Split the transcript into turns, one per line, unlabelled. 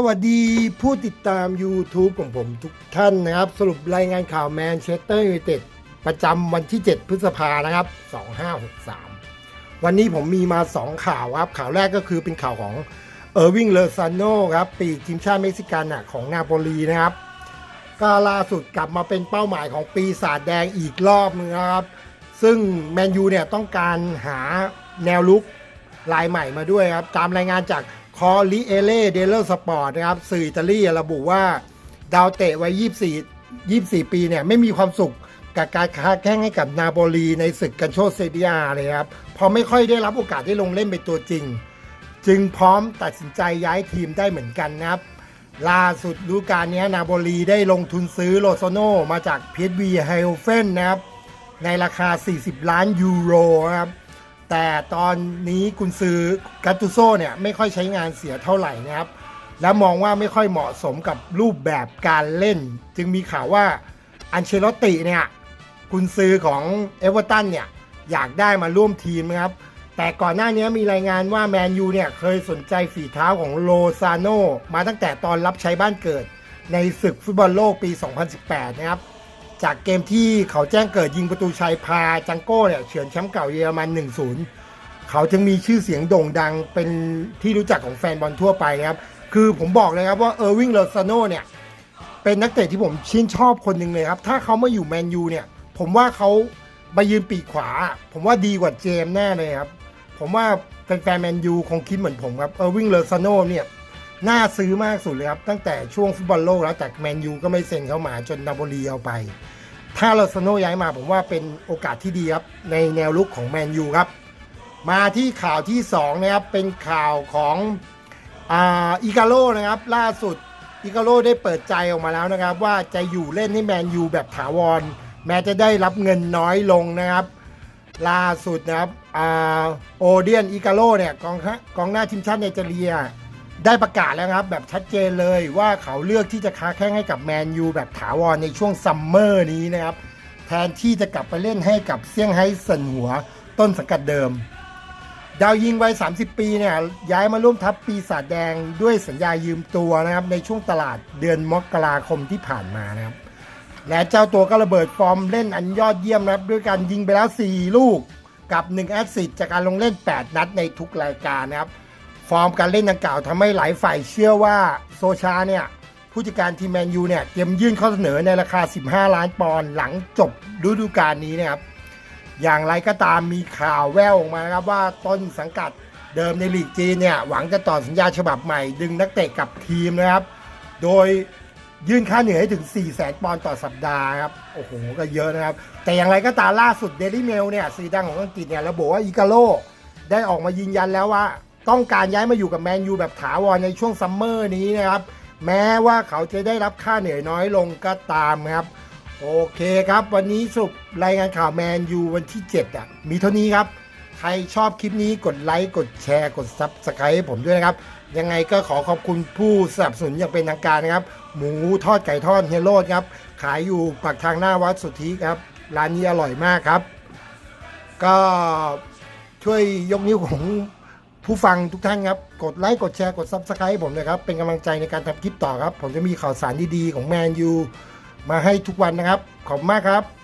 สวัสดีผู้ติดตาม YouTube ของผมทุกท่านนะครับ สรุปรายงานข่าวแมนเชสเตอร์ยูไนเต็ดประจำวันที่ 7 พฤษภานะครับ 2563 วันนี้ผมมีมา 2 ข่าวครับ ข่าวแรกก็คือเป็นข่าวของเออร์วิงเลอซานโนครับปีกทีมชาติเม็กซิกันน่ะของนาโปลีนะครับ ก็ล่าสุดกลับมาเป็นเป้าหมายของปีศาจแดงอีกรอบนึงนะครับ ซึ่งแมนยูเนี่ยต้องการหาแนวลุกลายใหม่มาด้วยครับ ตามรายงานจาก คอริเอเล่เดลเลอร์สปอร์ตนะครับ สื่ออิตาลีระบุว่า ดาวเตะวัย 24 24 ปีเนี่ย ไม่มีความสุขกับการค้าแข้งให้กับนาโปลีในศึกกันโชเซเดียเลยครับ พอไม่ค่อยได้รับโอกาสได้ลงเล่นเป็นตัวจริง จึงพร้อมตัดสินใจย้ายทีมได้เหมือนกันนะครับ ล่าสุดฤดูกาลนี้นาโปลีได้ลงทุนซื้อโลโซโนมาจากพีเอวีไฮโอเฟนนะครับ ในราคา 40 ล้านยูโรนะครับ แต่ตอนนี้กุนซือกาตูโซเนี่ยไม่ค่อยใช้งานเสียเท่าไหร่นะครับ และมองว่าไม่ค่อยเหมาะสมกับรูปแบบการเล่น จึงมีข่าวว่าอันเชลตติเนี่ยกุนซือของเอเวอร์ตันเนี่ยอยากได้มาร่วมทีมนะครับ แต่ก่อนหน้านี้มีรายงานว่าแมนยูเนี่ยเคยสนใจฝีเท้าของโลซาโนมาตั้งแต่ตอนรับใช้บ้านเกิด ในศึกฟุตบอลโลกปี 2018 นะครับ จากเกมที่เขาแจ้งเกิดยิงประตูชัยพาจังโก้เนี่ยเฉือนแชมป์เก่าเยอรมัน 1-0 เขาจึงมีชื่อเสียงโด่งดังเป็นที่รู้จักของแฟนบอลทั่วไปนะครับ คือผมบอกเลยครับว่าเออร์วิงเลอซาโนเนี่ย เป็นนักเตะที่ผมชื่นชอบคนหนึ่งเลยครับ ถ้าเขามาอยู่แมนยูเนี่ย ผมว่าเขามายืนปีกขวา ผมว่าดีกว่าเจมแน่เลยครับ ผมว่าแฟนๆแมนยูคงคิดเหมือนผมครับเออร์วิงเลอซาโนเนี่ย น่าซื้อมากสุดเลยครับ ตั้งแต่ช่วงฟุตบอลโลกแล้วแต่แมนยูก็ไม่เซ็นเข้ามาจนนาโปลีเอาไป ถ้าลาซโนย้ายมาผมว่าเป็นโอกาสที่ดีครับ ในแนวลุกของแมนยูครับ มาที่ข่าวที่2นะครับเป็นข่าวของอิกาโลนะครับล่าสุดอิกาโลได้เปิดใจออกมาแล้วนะครับ ว่าจะอยู่เล่นให้แมนยูแบบถาวร แม้จะได้รับเงินน้อยลงนะครับ ล่าสุดนะครับอโอเดียนอิกาโลเนี่ยกองข้ากองหน้าทีมชาติไนจีเรีย ได้ประกาศแล้วครับ แบบชัดเจนเลยว่าเขาเลือกที่จะค้าแข้งให้กับแมนยูแบบถาวรในช่วงซัมเมอร์นี้นะครับ แทนที่จะกลับไปเล่นให้กับเซี่ยงไฮ้เซินหัวต้นสังกัดเดิม ดาวยิงวัย 30 ปีเนี่ยย้ายมาร่วมทัพปีศาจแดงด้วยสัญญายืมตัวนะครับ ในช่วงตลาดเดือนมกราคมที่ผ่านมานะครับ และเจ้าตัวก็ระเบิดฟอร์มเล่นอันยอดเยี่ยมนะครับ ด้วยการยิงไปแล้ว 4 ลูกกับ 1 แอสซิสจากการลงเล่น 8 นัดในทุกรายการนะครับ ฟอร์มการเล่นดังกล่าวทำให้หลายฝ่ายเชื่อว่าโซชาเนี่ย ผู้จัดการทีมแมนยูเนี่ย เตรียมยื่นข้อเสนอในราคา 15 ล้านปอนด์หลังจบฤดูกาลนี้นะครับ อย่างไรก็ตามมีข่าวแว่วออกมานะครับว่าต้นสังกัดเดิมในลีกจีนเนี่ย หวังจะต่อสัญญาฉบับใหม่ ดึงนักเตะกลับทีมนะครับ โดยยื่นค่าเหนื่อยให้ถึง 4 0 0แสนปอนด์ต่อสัปดาห์ครับ โอ้โห ก็เยอะนะครับ แต่อย่างไรก็ตามล่าสุดเดลี่เมลเนี่ยสื่อดังของอังกฤษเนี่ยระบุว่าอิกาโลได้ออกมายืนยันแล้วว่า ต้องการย้ายมาอยู่กับแมนยูแบบถาวรในช่วงซัมเมอร์นี้นะครับ แม้ว่าเขาจะได้รับค่าเหนื่อยน้อยลงก็ตามครับ โอเคครับ วันนี้สรุปรายงานข่าวแมนยูวันที่ 7 อะ มีเท่านี้ครับ ใครชอบคลิปนี้กดไลค์กดแชร์กดซับสไครต์ให้ผมด้วยนะครับ ยังไงก็ขอขอบคุณผู้สนับสนุนอย่างเป็นทางการนะครับ หมูทอดไก่ทอดเฮโรดครับ ขายอยู่ปากทางหน้าวัดสุทธิครับ ร้านนี้อร่อยมากครับ ก็ช่วยยกนิ้วของ ผู้ฟังทุกท่านครับ กดไลค์ กดแชร์ กดซับสไครป์ผมนะครับ เป็นกำลังใจในการทำคลิปต่อครับ ผมจะมีข่าวสารดีๆ ของแมนยูมาให้ทุกวันนะครับ ขอบคุณมากครับ